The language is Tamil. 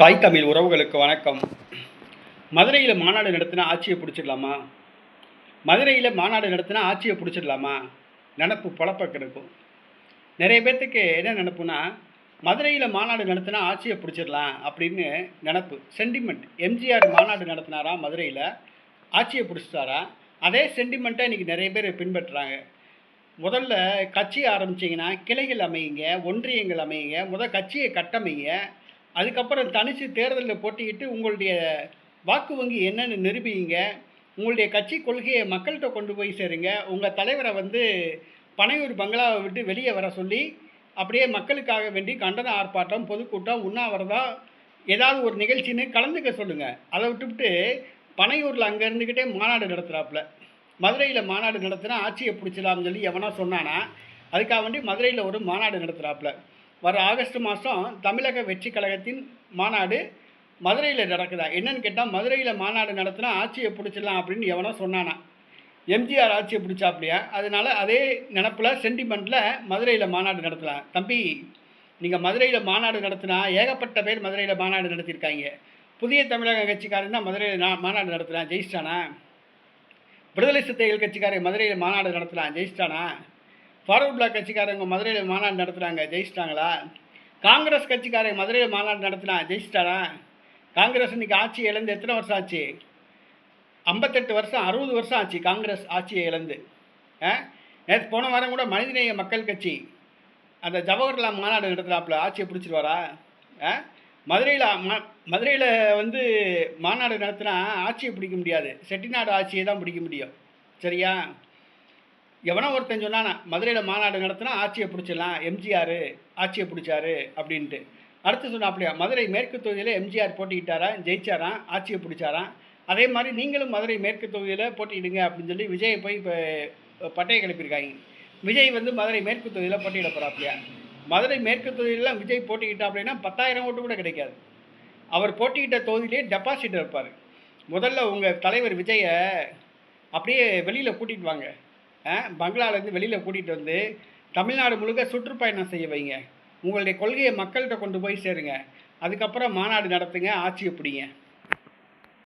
தாய் தமிழ் உறவுகளுக்கு வணக்கம். மதுரையில் மாநாடு நடத்தினா ஆட்சியை பிடிச்சிடலாமா? மதுரையில் மாநாடு நடத்தினா ஆட்சியை பிடிச்சிடலாமா? நினப்பு பொழப்ப கிடக்கும். நிறைய பேர்த்துக்கு என்ன நினப்புனா மதுரையில் மாநாடு நடத்தினா ஆட்சியை பிடிச்சிடலாம் அப்படின்னு நினப்பு சென்டிமெண்ட் எம்ஜிஆர் மாநாடு நடத்தினாரா மதுரையில்? ஆட்சியை பிடிச்சிட்டாரா? அதே சென்டிமெண்ட்டை இன்றைக்கி நிறைய பேர் பின்பற்றுறாங்க. முதல்ல கட்சி ஆரம்பிச்சிங்கன்னா கிளைகள் அமையுங்க ஒன்றியங்கள் அமையுங்க முதல் கட்சியை கட்டமைங்க அதுக்கப்புறம் தனித்து தேர்தலில் போட்டியிட்டு உங்களுடைய வாக்கு வங்கி என்னன்னு நிரூபிங்க. உங்களுடைய கட்சி கொள்கையை மக்கள்கிட்ட கொண்டு போய் சேருங்க. உங்கள் தலைவரை வந்து பனையூர் பங்களாவை விட்டு வெளியே வர சொல்லி அப்படியே மக்களுக்காக வேண்டி கண்டன ஆர்ப்பாட்டம் பொதுக்கூட்டம் உண்ணாவிரதம் ஏதாவது ஒரு நிகழ்ச்சின்னு கலந்துக்க சொல்லுங்கள் அதை விட்டுவிட்டு பனையூரில் அங்கே இருந்துக்கிட்டே மாநாடு நடத்துகிறாப்புல மதுரையில் மாநாடு நடத்தினா ஆட்சியை பிடிச்சலாம்னு சொல்லி எவனா சொன்னானா அதுக்காக வேண்டி மதுரையில் ஒரு மாநாடு நடத்துகிறாப்புல வர ஆகஸ்ட் மாதம் தமிழக வெற்றி கழகத்தின் மாநாடு மதுரையில் நடக்குதா? என்னன்னு கேட்டால் மதுரையில் மாநாடு நடத்தினா ஆட்சியை பிடிச்சிடலாம் அப்படின்னு எவனோ சொன்னானா. எம்ஜிஆர் ஆட்சியை பிடிச்சாப்லையா? அதனால அதே நினப்பில் சென்டிமெண்ட்டில் மதுரையில் மாநாடு நடத்தலாம் தம்பி நீங்கள் மதுரையில் மாநாடு நடத்தினா ஏகப்பட்ட பேர் மதுரையில் மாநாடு நடத்தியிருக்காங்க. புதிய தமிழக கட்சிக்காரன் தான் மதுரையில் நான் மாநாடு நடத்துகிறான் ஜெயிஸ்டானா விடுதலை சித்தைகள் கட்சிக்காரங்க மதுரையில் மாநாடு நடத்துகிறான் ஜெயிஸ்டானா ஃபார்வர்ட் பிளாக் கட்சிக்காரங்க மதுரையில் மாநாடு நடத்துகிறாங்க ஜெயிச்சிட்டாங்களா? காங்கிரஸ் கட்சிக்காரங்க மதுரையில் மாநாடு நடத்தினா ஜெயிச்சிட்டாரா? காங்கிரஸ் இன்னைக்கு ஆட்சி இழந்து எத்தனை வருஷம் ஆச்சு? ஐம்பத்தெட்டு வருஷம் அறுபது வருஷம் ஆச்சு காங்கிரஸ் ஆட்சியை இழந்து. நேற்று போன வாரம் கூட மனிதநேய மக்கள் கட்சி அந்த ஜவஹர்லால் மாநாடு நடத்துகிறாப்புல ஆட்சியை பிடிச்சிருவாரா? ஆ? மதுரையில் ம மதுரையில் வந்து மாநாடு நடத்தினா ஆட்சியை பிடிக்க முடியாது. செட்டிநாடு ஆட்சியை தான் பிடிக்க முடியும். சரியா? எவனோ ஒருத்தன் சொன்னானா மதுரையில் மாநாடு நடத்தினா ஆட்சியை பிடிச்சிடலாம் எம்ஜிஆர் ஆட்சியை பிடிச்சாரு அப்படின்ட்டு. அடுத்து சொன்னாப்லையா மதுரை மேற்கு தொகுதியில் எம்ஜிஆர் போட்டிக்கிட்டாரா ஜெயிச்சாராம் ஆட்சியை பிடிச்சாராம் அதே மாதிரி நீங்களும் மதுரை மேற்கு தொகுதியில் போட்டியிடுங்க அப்படின்னு சொல்லி விஜயை போய் இப்போ பட்டையை கிளப்பியிருக்காங்க. விஜய் வந்து மதுரை மேற்கு தொகுதியில் போட்டியிட போகிறாப்பியா மதுரை மேற்கு தொகுதியிலாம் விஜய் போட்டிக்கிட்டா அப்படின்னா பத்தாயிரம் ஓட்டு கூட கிடைக்காது. அவர் போட்டிக்கிட்ட தொகுதியிலே டெபாசிட் இருப்பார். முதல்ல உங்கள் தலைவர் விஜயை அப்படியே வெளியில் கூட்டிகிட்டு வாங்க. பங்களாலேருந்து வெளியில் கூட்டிகிட்டு வந்து தமிழ்நாடு முழுக்க சுற்றுப்பயணம் செய்ய வைங்க. உங்களுடைய கொள்கையை மக்கள்கிட்ட கொண்டு போய் சேருங்க. அதுக்கப்புறம் மாநாடு நடத்துங்க ஆட்சியை பிடிங்க